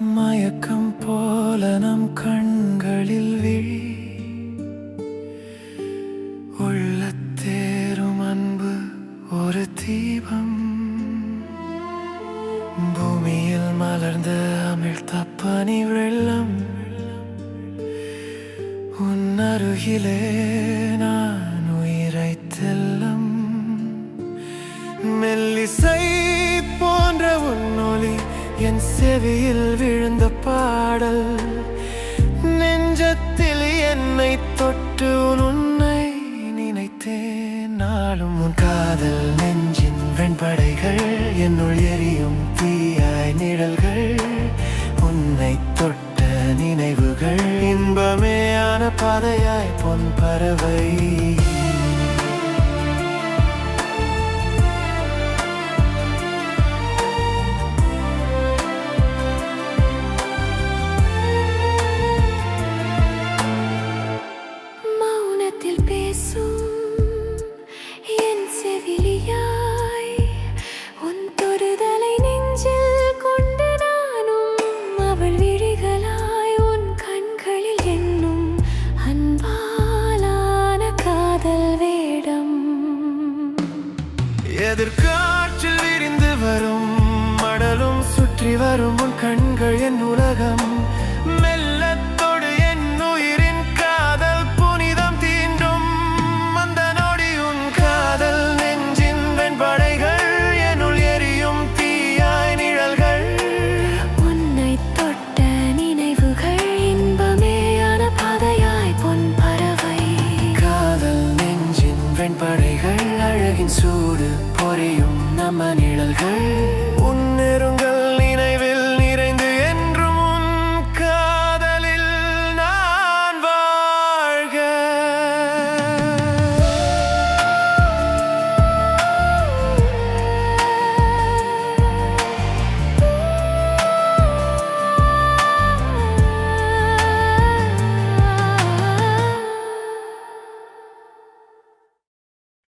மயக்கம் போல நம் கண்களில் விழி உள்ளத்தேரும் அன்பு ஒரு தீபம். பூமியில் மலர்ந்த அமிழ்த பனி வெள்ளம். உன் அருகிலே என் செவியில் விழுந்த பாடல். நெஞ்சத்தில் என்னை தொட்டு உன்னை நினைத்தேன். நாளும் உன் காதல் நெஞ்சின் வெண்படைகள் என்னுள் எரியும் தீயாய் நிழல்கள் உன்னை தொட்ட நினைவுகள். இன்பமேயான பாதையாய் பொன் பறவை. அவள் விழிகளாய் உன் கண்களில் என்னும் அன்பாலான காதல் வேடம். எதிர்காற்றில் விரிந்து வரும் மடலும் சுற்றி வரும் உன் கண்கள் என் உலகம். தேன் படைகள் அழகின் சூடு பொரியும் நம்ம நிழல்கள். உன்